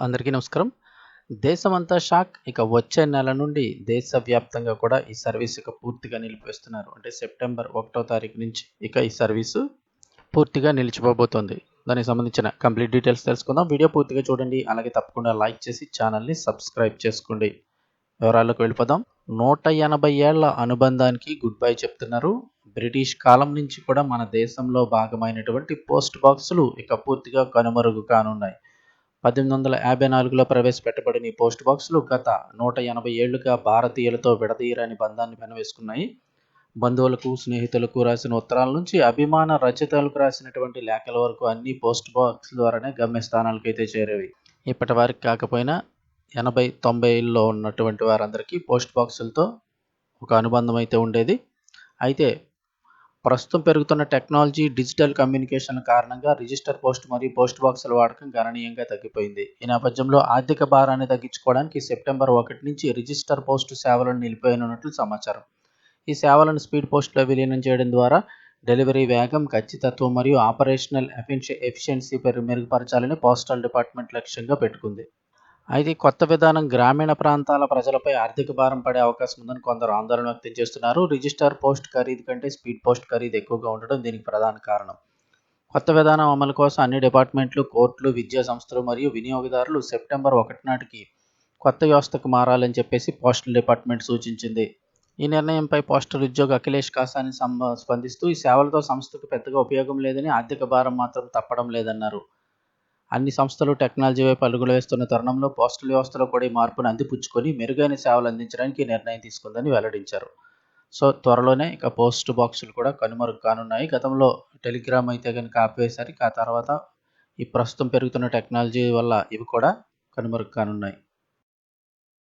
అందరికీ నమస్కారం. దేశమంతా షాక్. ఇక వచ్చే నెల నుండి దేశవ్యాప్తంగా కూడా ఈ సర్వీస్ ఇక పూర్తిగా నిలిపివేస్తున్నారు. అంటే సెప్టెంబర్ ఒకటో తారీఖు నుంచి ఇక ఈ సర్వీసు పూర్తిగా నిలిచిపోబోతోంది. దానికి సంబంధించిన కంప్లీట్ డీటెయిల్స్ తెలుసుకుందాం. వీడియో పూర్తిగా చూడండి. అలాగే తప్పకుండా లైక్ చేసి ఛానల్‌ని సబ్స్క్రైబ్ చేసుకోండి. వివరాల్లోకి వెళ్ళిపోదాం. 180 ఏళ్ళ అనుబంధానికి గుడ్ బై చెప్తున్నారు. బ్రిటిష్ కాలం నుంచి కూడా మన దేశంలో భాగమైనటువంటి పోస్ట్ బాక్సులు ఇక పూర్తిగా కనుమరుగు కానున్నాయి. 1854లో ప్రవేశపెట్టబడిన ఈ పోస్ట్ బాక్సులు గత 180 ఏళ్ళుగా భారతీయులతో విడదీయరాని బంధాన్ని పెనవేసుకున్నాయి. బంధువులకు, స్నేహితులకు రాసిన ఉత్తరాల నుంచి అభిమాన రచయితలకు రాసినటువంటి లేఖల వరకు అన్ని పోస్ట్ బాక్స్ ద్వారానే గమ్యస్థానాలకైతే చేరేవి. ఇప్పటి వారికి కాకపోయినా 80, 90ల్లో ఉన్నటువంటి వారందరికీ పోస్ట్ బాక్సులతో ఒక అనుబంధం అయితే ఉండేది. అయితే ప్రస్తుతం పెరుగుతున్న టెక్నాలజీ, డిజిటల్ కమ్యూనికేషన్ కారణంగా రిజిస్టర్ పోస్ట్ మరియు పోస్ట్ బాక్సుల వాడకం గణనీయంగా తగ్గిపోయింది. ఈ నేపథ్యంలో ఆర్థిక భారాన్ని తగ్గించుకోవడానికి సెప్టెంబర్ ఒకటి నుంచి రిజిస్టర్ పోస్ట్ సేవలను నిలిపివేయనున్నట్లు సమాచారం. ఈ సేవలను స్పీడ్ పోస్ట్‌లో విలీనం చేయడం ద్వారా డెలివరీ వేగం, ఖచ్చితత్వం మరియు ఆపరేషనల్ ఎఫిషియన్సీ మెరుగుపరచాలని పోస్టల్ డిపార్ట్‌మెంట్ లక్ష్యంగా పెట్టుకుంది. అయితే ఈ కొత్త విధానం గ్రామీణ ప్రాంతాల ప్రజలపై ఆర్థిక భారం పడే అవకాశం ఉందని కొందరు ఆందోళన వ్యక్తం చేస్తున్నారు. రిజిస్టర్ పోస్ట్ ఖరీదు కంటే స్పీడ్ పోస్ట్ ఖరీదు ఎక్కువగా ఉండడం దీనికి ప్రధాన కారణం. కొత్త విధానం అమలు కోసం అన్ని డిపార్ట్‌మెంట్లు, కోర్టులు, విద్యా సంస్థలు మరియు వినియోగదారులు సెప్టెంబర్ ఒకటి నాటికి కొత్త వ్యవస్థకు మారాలని చెప్పేసి పోస్టల్ డిపార్ట్‌మెంట్ సూచించింది. ఈ నిర్ణయంపై పోస్టల్ ఉద్యోగి అఖిలేష్ కాసాని సంబ స్పందిస్తూ ఈ సేవలతో సంస్థకు పెద్దగా ఉపయోగం లేదని, ఆర్థిక భారం మాత్రం తప్పడం లేదన్నారు. అన్ని సంస్థలు టెక్నాలజీ వైపు అడుగులు వేస్తున్న తరుణంలో పోస్టల్ వ్యవస్థలో కూడా ఈ మార్పును అందిపుచ్చుకొని మెరుగైన సేవలు అందించడానికి నిర్ణయం తీసుకుందని వెల్లడించారు. సో త్వరలోనే ఇక పోస్ట్ బాక్సులు కూడా కనుమరుగు కానున్నాయి. గతంలో టెలిగ్రామ్ అయితే గనుక ఆపివేశారు. ఆ తర్వాత ఈ ప్రస్తుతం పెరుగుతున్న టెక్నాలజీ వల్ల ఇవి కూడా కనుమరుగు కానున్నాయి.